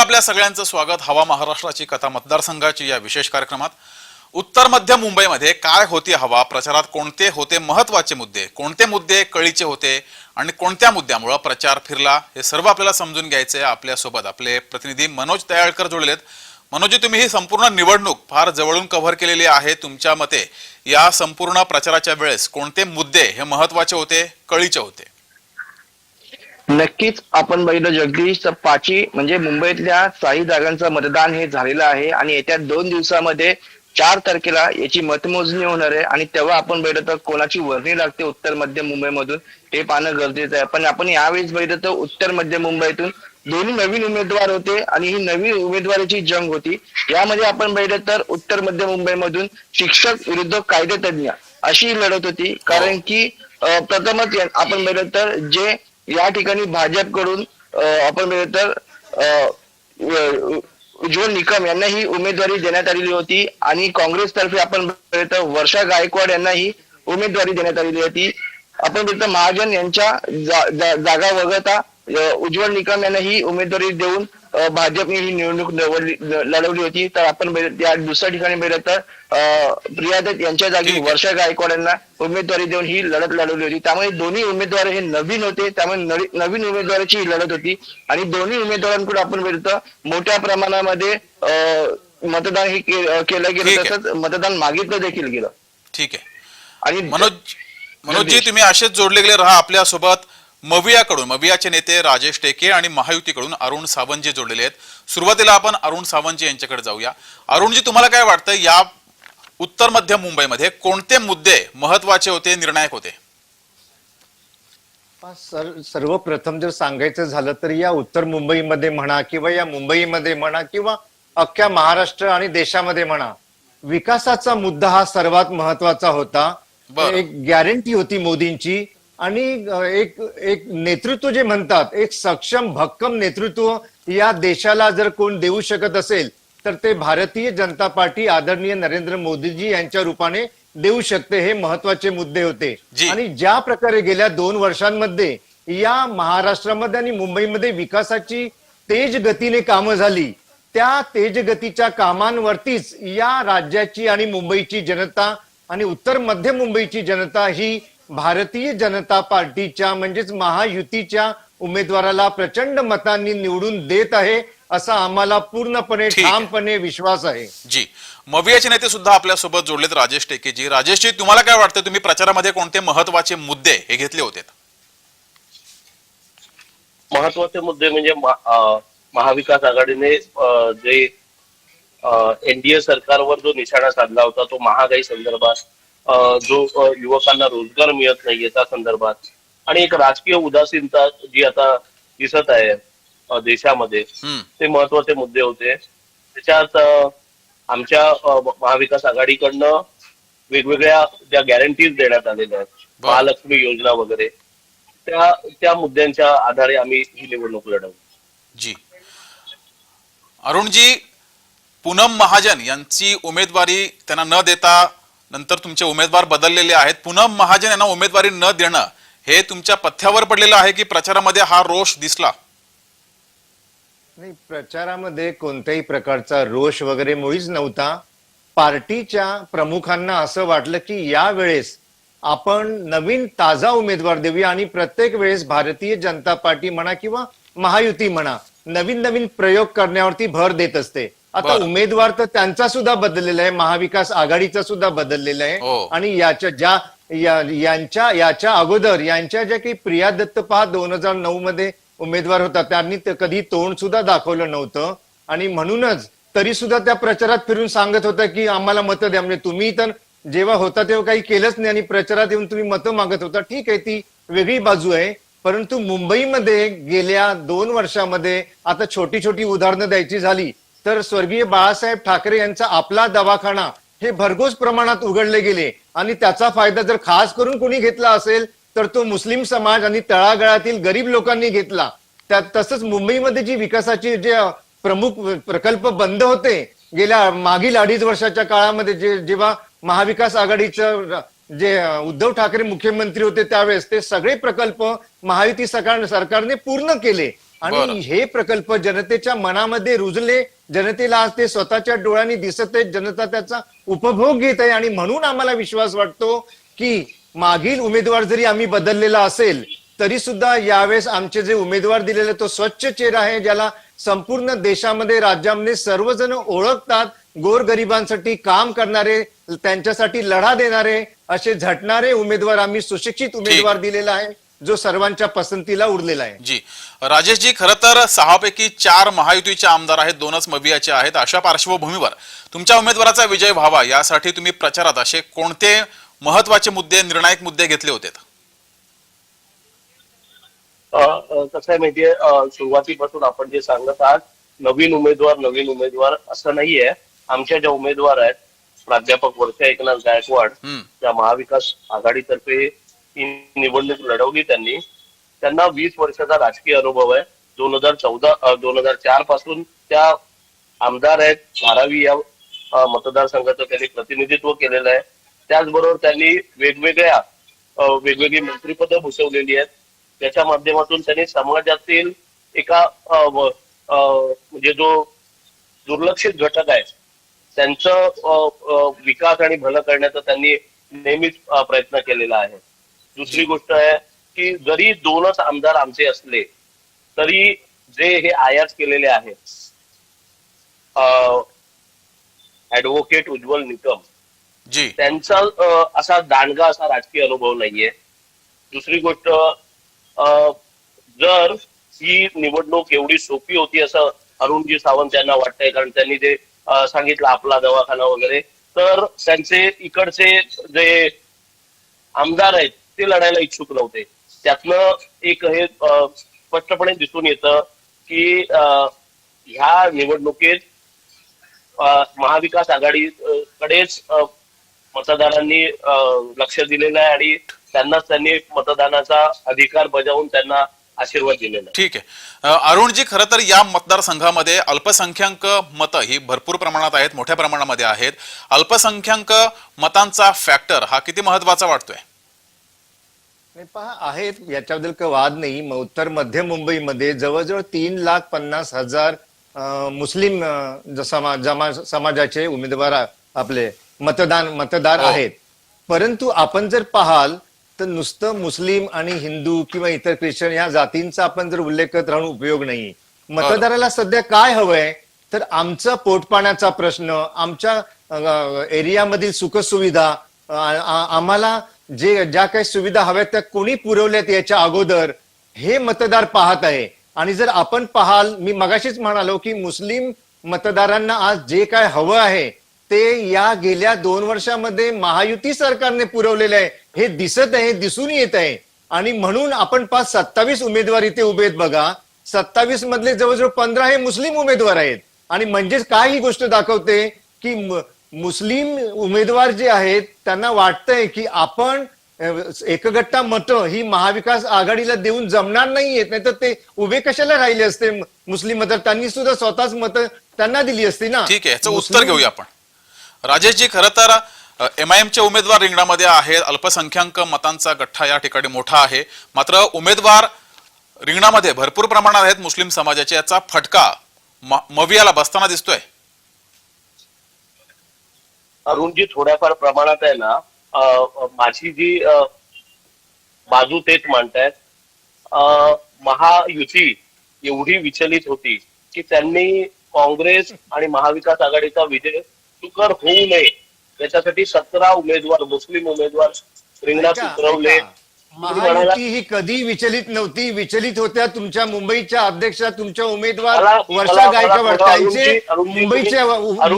आपल्या सगळ्यांचं स्वागत हवा महाराष्ट्राची कथा मतदारसंघाची या विशेष कार्यक्रमात. उत्तर मध्य मुंबईमध्ये काय होती हवा प्रचारात कोणते होते महत्त्वाचे मुद्दे कोणते मुद्दे कळीचे होते आणि कोणत्या मुद्द्यामुळं प्रचार फिरला हे सर्व आपल्याला समजून घ्यायचे आपल्यासोबत आपले प्रतिनिधी मनोज तयाळकर जोडलेत. मनोजी तुम्ही ही संपूर्ण निवडणूक फार जवळून कव्हर केलेली आहे तुमच्या मते. या संपूर्ण प्रचाराच्या वेळेस कोणते मुद्दे हे महत्त्वाचे होते कळीचे होते? नक्कीच आपण बघितलं जगदीश तर पाची म्हणजे मुंबईतल्या साई जागांचं मतदान हे झालेलं आहे आणि येत्या दोन दिवसामध्ये चार तारखेला याची मतमोजणी होणार आहे आणि तेव्हा आपण बघितलं तर कोणाची वर्णी लागते उत्तर मध्य मुंबईमधून हे पाहणं गरजेचं आहे. पण आपण यावेळेस बघितलं तर उत्तर मध्य मुंबईतून दोन्ही नवीन उमेदवार होते आणि ही नवीन उमेदवाराची जंग होती. यामध्ये आपण बघितलं तर उत्तर मध्य मुंबईमधून शिक्षक विरुद्ध कायदेतज्ञ अशी लढत होती. कारण की प्रथमच या- आपण बघितलं तर जे या ठिकाणी भाजपकडून आपण बघितलं तर उज्ज्वल निकम यांना ही उमेदवारी देण्यात आलेली होती आणि काँग्रेसतर्फे आपण तर वर्षा गायकवाड यांना ही उमेदवारी देण्यात आलेली होती. आपण बघितलं महाजन यांच्या जा- जा- जागा वगळता उज्ज्वल निकम यांना ही उमेदवारी देऊन भाजपने ही निवडणूक लढवली होती. तर आपण दुसऱ्या ठिकाणी बघितलं तर प्रिया दत्त यांच्या जागी. वर्षा गायकवाड यांना उमेदवारी देऊन ही लढत लढवली होती. त्यामुळे दोन्ही उमेदवार हे नवीन होते. त्यामुळे नवी- नवीन उमेदवाराची ही लढत होती. आणि दोन्ही उमेदवारांकडून आपण बघितलं मोठ्या प्रमाणामध्ये मतदान हे केलं गेलं. तसंच मतदान मागितलं देखील गेलं. ठीक आहे. आणि मनोज मनोजजी तुम्ही असेच जोडले गेले राहा आपल्यासोबत मवियाकडून मवियाचे नेते राजेश टेके आणि महायुतीकडून अरुण सावंतजी जोडलेले आहेत. सुरुवातीला आपण अरुण सावंतजी यांच्याकडे जाऊया. अरुणजी तुम्हाला काय वाटतं? या उत्तर मध्य मुंबईमध्ये कोणते मुद्दे महत्त्वाचे होते निर्णायक होते? सर सर्वप्रथम जर सांगायचं झालं तर या उत्तर मुंबईमध्ये म्हणा किंवा या मुंबईमध्ये म्हणा किंवा अख्ख्या महाराष्ट्र आणि देशामध्ये म्हणा विकासाचा मुद्दा हा सर्वात महत्त्वाचा होता. एक गॅरंटी होती मोदींची आणि एक एक नेतृत्व जे म्हणतात एक सक्षम भक्कम नेतृत्व या देशाला जर कोण देऊ शकत असेल तर ते भारतीय जनता पार्टी आदरणीय नरेंद्र मोदीजी यांच्या रूपाने देऊ शकते हे महत्त्वाचे मुद्दे होते. आणि ज्या प्रकारे गेल्या दोन वर्षांमध्ये या महाराष्ट्रामध्ये आणि मुंबईमध्ये विकासाची तेज गतीने कामं झाली त्या तेज गतीच्या कामांवरतीच या राज्याची आणि मुंबईची जनता आणि उत्तर मध्य मुंबईची जनता ही भारतीय जनता पार्टीच्या म्हणजेच महायुतीच्या उमेदवाराला प्रचंड मतांनी निवडून देत आहे असा आम्हाला पूर्णपणे. ठामपणे विश्वास आहे. जी. मवियाचे नेते सुद्धा आपल्यासोबत जोडलेत राजेश टेकेजी. राजेशजी तुम्हाला काय वाटतं? तुम्ही प्रचारामध्ये कोणते महत्त्वाचे मुद्दे हे घेतले होते? महत्त्वाचे मुद्दे म्हणजे महाविकास आघाडीने जे एनडीए सरकारवर जो निशाणा साधला होता तो महागाई संदर्भात जो युवकांना रोजगार मिळत नाहीये त्या संदर्भात. आणि एक राजकीय उदासीनता जी आता दिसत आहे देशामध्ये ते महत्त्वाचे मुद्दे होते. त्याच्यात आमच्या महाविकास आघाडीकडनं वेगवेगळ्या ज्या गॅरंटीज देण्यात आलेल्या आहेत. महालक्ष्मी योजना वगैरे त्या त्या मुद्द्यांच्या आधारे आम्ही ही निवडणूक लढवली. जी. अरुणजी पूनम महाजन यांची उमेदवारी त्यांना न देता नंतर तुमचे उमेदवार बदललेले आहेत. पुन्हा महाजन यांना उमेदवारी न देणं हे तुमच्या पथ्यावर पडलेलं आहे की प्रचारामध्ये हा रोष दिसला? नाही प्रचारामध्ये कोणत्याही प्रकारचा रोष वगैरे मुळीच नव्हता. पार्टीच्या प्रमुखांना असं वाटलं की या वेळेस आपण नवीन ताजा उमेदवार देऊया आणि प्रत्येक वेळेस भारतीय जनता पार्टी म्हणा किंवा महायुती म्हणा नवीन नवीन प्रयोग करण्यावरती भर देत असते. आता. उमेदवार तर त्यांचा सुद्धा बदललेला आहे महाविकास आघाडीचा सुद्धा बदललेला आहे. हो. आणि याच्या ज्या या- यांच्या याच्या अगोदर यांच्या ज्या काही प्रिया दत्त पहा दोन हजार नऊ मध्ये उमेदवार होता त्यांनी कधी तोंड सुद्धा दाखवलं नव्हतं. आणि म्हणूनच तरी सुद्धा त्या प्रचारात फिरून सांगत होत्या की आम्हाला मतं द्या. म्हणजे तुम्ही तर जेव्हा होता तेव्हा काही केलंच नाही आणि प्रचारात येऊन तुम्ही मतं मागत होता. ठीक आहे ती वेगळी बाजू आहे. परंतु मुंबईमध्ये गेल्या दोन वर्षामध्ये आता छोटी छोटी उदाहरणं द्यायची झाली. तर स्वर्गीय बाळासाहेब ठाकरे यांचा आपला दवाखाना हे भरघोस प्रमाणात उघडले गेले. आणि त्याचा फायदा जर खास करून कोणी घेतला असेल तर तो मुस्लिम समाज आणि तळागाळातील गरीब लोकांनी घेतला. त्यात तसंच मुंबईमध्ये जी विकासाची जे प्रमुख प्रकल्प बंद होते गेल्या मागील अडीच वर्षाच्या काळामध्ये जे जेव्हा महाविकास आघाडीचं जे उद्धव ठाकरे मुख्यमंत्री होते त्यावेळेस ते सगळे प्रकल्प महायुती सरकार सरकारने पूर्ण केले. आणि. हे प्रकल्प जनतेच्या मनामध्ये रुजले जनतेला आज ते स्वतःच्या डोळ्यांनी दिसत आहेत. जनता त्याचा उपभोग घेत आहे आणि म्हणून आम्हाला विश्वास वाटतो की मागील उमेदवार जरी आम्ही बदललेला असेल तरी सुद्धा यावेळेस आमचे जे उमेदवार दिलेले तो स्वच्छ चेहरा आहे ज्याला संपूर्ण देशामध्ये राज्यामध्ये सर्वजण ओळखतात. गोरगरिबांसाठी काम करणारे त्यांच्यासाठी लढा देणारे असे झटणारे उमेदवार आम्ही सुशिक्षित उमेदवार दिलेला आहे. जो सर्वांच्या पसंतीला उरलेला आहे. जी. राजेशजी खरं तर सहापैकी चार महायुतीचे आमदार आहेत दोनच मवियाचे आहेत. अशा पार्श्वभूमीवर तुमच्या उमेदवाराचा विजय व्हावा यासाठी तुम्ही प्रचारात असे कोणते महत्त्वाचे मुद्दे निर्णायक मुद्दे घेतले होते कसं आहे माहितीये सुरुवातीपासून आपण जे सांगत आहात नवीन उमेदवार नवीन उमेदवार असं नाहीये. आमच्या ज्या उमेदवार आहेत प्राध्यापक वर्षा एकनाथ गायकवाड त्या महाविकास आघाडीतर्फे ही निवडणूक लढवली त्यांनी. त्यांना वीस वर्षाचा राजकीय अनुभव आहे. दोन हजार चौदा दोन हजार चारपासून त्या आमदार आहेत. धारावी या मतदारसंघाचं त्यांनी प्रतिनिधित्व केलेलं आहे. त्याचबरोबर त्यांनी वेगवेगळ्या वेगवेगळी मंत्रिपद भूषवलेली आहेत. त्याच्या माध्यमातून त्यांनी समाजातील एका अ, म्हणजे जो दुर्लक्षित घटक आहे त्यांचं विकास आणि भलं करण्याचा त्यांनी नेहमीच प्रयत्न केलेला आहे. दुसरी गोष्ट आहे की जरी दोनच आमदार आमचे असले तरी जे हे आयात केलेले आहेत ऍडव्होकेट उज्ज्वल निकम जी. त्यांचा असा दांडगा असा राजकीय अनुभव नाहीये. दुसरी गोष्ट अ, जर ही निवडणूक एवढी सोपी होती असं अरुणजी सावंत यांना वाटतंय कारण त्यांनी जे सांगितलं आपला दवाखाना वगैरे तर त्यांचे इकडचे जे आमदार आहेत ते लढायला इच्छुक नव्हते. त्यातनं एक हे स्पष्टपणे दिसून येतं की ह्या निवडणुकीत महाविकास आघाडी कडेच मतदारांनी लक्ष दिलेलं आहे आणि त्यांनाच त्यांनी मतदानाचा अधिकार बजावून त्यांना आशीर्वाद दिलेला आहे. ठीक आहे. अरुणजी खरं तर या मतदारसंघामध्ये अल्पसंख्याक मतं ही भरपूर प्रमाणात आहेत मोठ्या प्रमाणामध्ये आहेत. अल्पसंख्याक मतांचा फॅक्टर हा किती महत्त्वाचा वाटतोय? पहा आहेत याच्याबद्दल काही वाद नाही. उत्तर मध्य मुंबईमध्ये जवळजवळ तीन लाख पन्नास हजार मुस्लिम जमा समाजाचे उमेदवार आपले मतदान मतदार हो. आहेत. परंतु आपण जर पाहाल तर नुसतं मुस्लिम आणि हिंदू किंवा इतर ख्रिश्चन या जातींचा आपण जर उल्लेख करत राहून उपयोग नाही. मतदाराला सध्या काय हवंय? तर आमचा पोटपाण्याचा प्रश्न आमच्या एरियामधील सुखसुविधा आम्हाला जे ज्या काही सुविधा हव्यात त्या कोणी पुरवल्यात याच्या अगोदर हे मतदार पाहत आहे. आणि जर आपण पाहाल मी मगाशीच म्हणालो की मुस्लिम मतदारांना आज जे काय हवं आहे ते या गेल्या दोन वर्षामध्ये महायुती सरकारने पुरवलेलं आहे. हे दिसत आहे दिसून येत आहे. आणि म्हणून आपण पाच सत्तावीस उमेदवार इथे उभे आहेत बघा. सत्तावीस मधले जवळजवळ पंधरा हे मुस्लिम उमेदवार आहेत. आणि म्हणजेच काय ही गोष्ट दाखवते की मुस्लिम उमेदवार जे आहेत त्यांना वाटतंय की आपण एकगट्टा मतं ही महाविकास आघाडीला देऊन जमणार नाहीयेत नाही तर ते उभे कशाला राहिले असते मुस्लिम मतं? त्यांनी सुद्धा स्वतःच मतं त्यांना दिली असती ना. ठीक आहे याचं उत्तर घेऊया आपण. राजेशजी खरं तर एम आय एमचे उमेदवार रिंगणामध्ये आहेत अल्पसंख्याक मतांचा गठ्ठा या ठिकाणी मोठा आहे. मात्र उमेदवार रिंगणामध्ये भरपूर प्रमाणात आहेत मुस्लिम समाजाचे. याचा फटका मवियाला बसताना दिसतोय. अरुणजी थोड्याफार प्रमाणात आहे ना माझी जी बाजू तेच मांडतायत. अ, महायुती एवढी विचलित होती की त्यांनी काँग्रेस आणि महाविकास आघाडीचा विजय सुकर होऊ नये. याच्यासाठी सतरा उमेदवार मुस्लिम उमेदवार रिंगणात उतरवले. महायुती ही कधी विचलित नव्हती. विचलित होत्या तुमच्या मुंबईच्या अध्यक्षा तुमच्या उमेदवार वर्षा गायकवाड अरुणजी,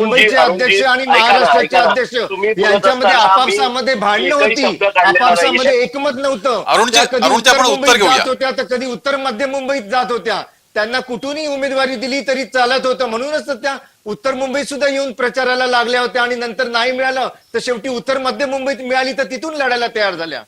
मुंबईचे अध्यक्ष आणि महाराष्ट्राचे. अध्यक्ष यांच्यामध्ये आपापसामध्ये भांडणं होती. आपापसामध्ये. एकमत नव्हतं. होत्या तर कधी उत्तर मध्य मुंबईत जात होत्या. त्यांना कुठूनही उमेदवारी दिली तरी चालत होतं. म्हणूनच त्या उत्तर मुंबईत सुद्धा येऊन प्रचाराला लागल्या होत्या आणि नंतर नाही मिळालं तर शेवटी उत्तर मध्य मुंबईत मिळाली तर तिथून लढायला तयार झाल्या.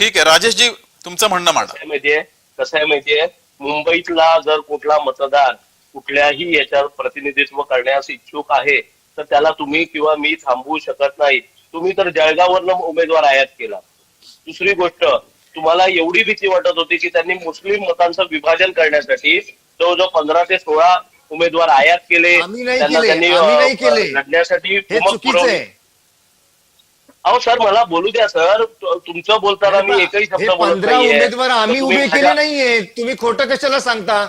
ठीक आहे. राजेशजी तुमचं म्हणणं मांडा. माहितीये? कसं आहे माहितीये? मुंबईतला जर कुठला मतदार कुठल्याही याच्यावर प्रतिनिधित्व करण्यास इच्छुक आहे तर त्याला तुम्ही किंवा मी थांबवू शकत नाही. तुम्ही तर जळगाववरनं उमेदवार आयात केला. दुसरी गोष्ट तुम्हाला एवढी भीती वाटत होती की त्यांनी मुस्लिम मतांचं विभाजन करण्यासाठी जवळजवळ पंधरा ते सोळा उमेदवार आयात केले. त्यांना त्यांनी. लढण्यासाठी हे कुमक चुकीचं पुरवली. आहे अहो सर मला बोलू द्या सर. तुमचं बोलताना मी एकही शब्द बोलत पंधरा नाहीये. उमेदवार आम्ही तर तुम्ही उभे केले माझ्या- नाहीये. तुम्ही खोटं कशाला सांगता?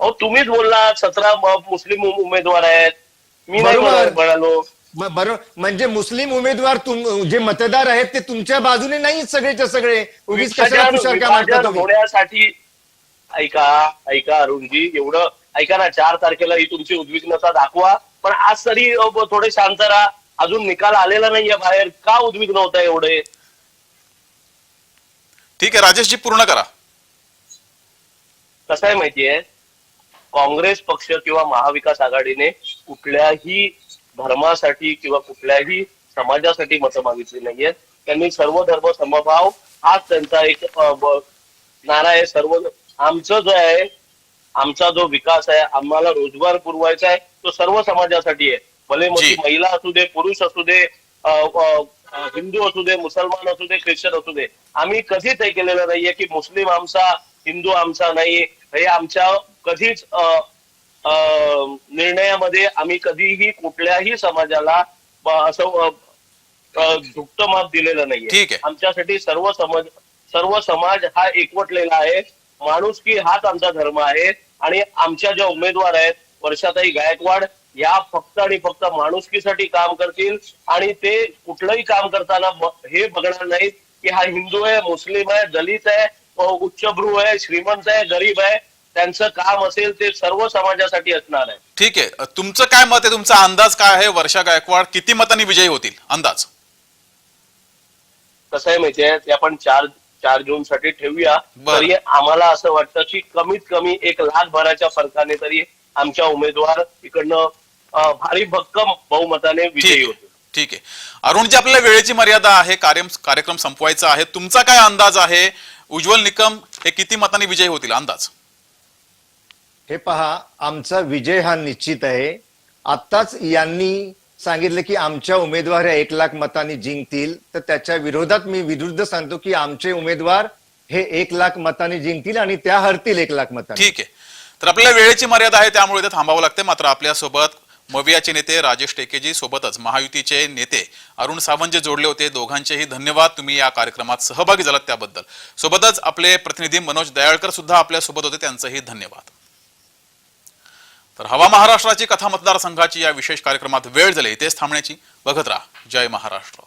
अहो तुम्हीच बोलला सतरा मुस्लिम उम- उमेदवार आहेत. मी नाही बरोबर. म्हणालो. म- बरोबर म्हणजे मुस्लिम उमेदवार तुम जे मतदार आहेत ते तुमच्या बाजूने नाहीत सगळेच्या सगळे. उगीच कशाला विभाजन तुषार का विभाजन मारता तुम्ही? होण्यासाठी ऐका ऐका अरुणजी एवढं ऐका ना चार तारखेला ही तुमची उद्विग्नता दाखवा. पण आज तरी अ, ब- थोडे शांत राहा. अजून निकाल आलेला नाहीये बाहेर. का उद्विग्न होता एवढे? ठीक आहे राजेशजी पूर्ण करा. कसं आहे माहितीये? काँग्रेस पक्ष किंवा महाविकास आघाडीने कुठल्याही धर्मासाठी किंवा कुठल्याही समाजासाठी मतं मागितली नाहीयेत. त्यांनी सर्व धर्म समभाव हाच त्यांचा एक नारा आहे. सर्व आमचं जो आहे आमचा जो विकास आहे आम्हाला रोजगार पुरवायचा आहे तो सर्व समाजासाठी आहे. भले जी. महिला असू दे पुरुष असू दे हिंदू असू दे मुसलमान असू दे ख्रिश्चन असू दे आम्ही कधीच हे केलेलं नाहीये की मुस्लिम आमचा हिंदू आमचा नाही हे आमच्या कधीच निर्णयामध्ये आम्ही कधीही कुठल्याही समाजाला असं झुकतं माप दिलेलं नाहीये. आमच्यासाठी सर्व समाज सर्व समाज हा एकवटलेला आहे माणुसकी हाच आमचा धर्म आहे आणि आमच्या ज्या उमेदवार आहेत वर्षाताई गायकवाड या फक्त आणि फक्त माणुसकीसाठी काम करतील आणि ते कुठलंही काम करताना हे बघणार नाहीत की हा हिंदू आहे मुस्लिम आहे दलित आहे उच्चभ्रू आहे श्रीमंत आहे गरीब आहे त्यांचं काम असेल ते सर्व समाजासाठी असणार आहे. ठीक आहे. तुमचं काय मत आहे? तुमचा अंदाज काय आहे? वर्षा गायकवाड किती मतांनी विजयी होतील? अंदाज. कसं आहे माहितीये ते आपण चार चार जून साठी ठेवूया. तरी आम्हाला असं वाटतं की कमीत कमी एक लाख भराच्या फरकाने तरी आमच्या उमेदवार इकडनं भारी भक्कम बहुमताने विजयी होतील ठीक आहे. अरुणजी आपल्याला वेळेची मर्यादा आहे कार्य कार्यक्रम संपवायचा आहे. तुमचा काय अंदाज आहे? उज्ज्वल निकम हे किती मतांनी विजयी होतील अंदाज? हे पहा आमचा विजय हा निश्चित आहे. आत्ताच यांनी सांगितलं की आमच्या उमेदवार या एक लाख मतांनी जिंकतील. तर त्याच्या विरोधात मी विरुद्ध सांगतो की आमचे उमेदवार हे एक लाख मतांनी जिंकतील आणि त्या हरतील एक लाख मतांनी. ठीक आहे. तर आपल्याला वेळेची मर्यादा आहे त्यामुळे इथे थांबावं लागते. मात्र आपल्यासोबत मवियाचे नेते राजेश टेकेजी सोबतच महायुतीचे नेते अरुण सावंत जे जोडले होते. दोघांचेही धन्यवाद. तुम्ही या कार्यक्रमात सहभागी झालात त्याबद्दल. सोबतच आपले प्रतिनिधी मनोज दयाळकर सुद्धा आपल्यासोबत होते. त्यांचंही धन्यवाद. तर हवा महाराष्ट्राची कथा मतदारसंघाची या विशेष कार्यक्रमात वेळ झाली. इथेच थांबण्याची. बघत राहा. जय महाराष्ट्र.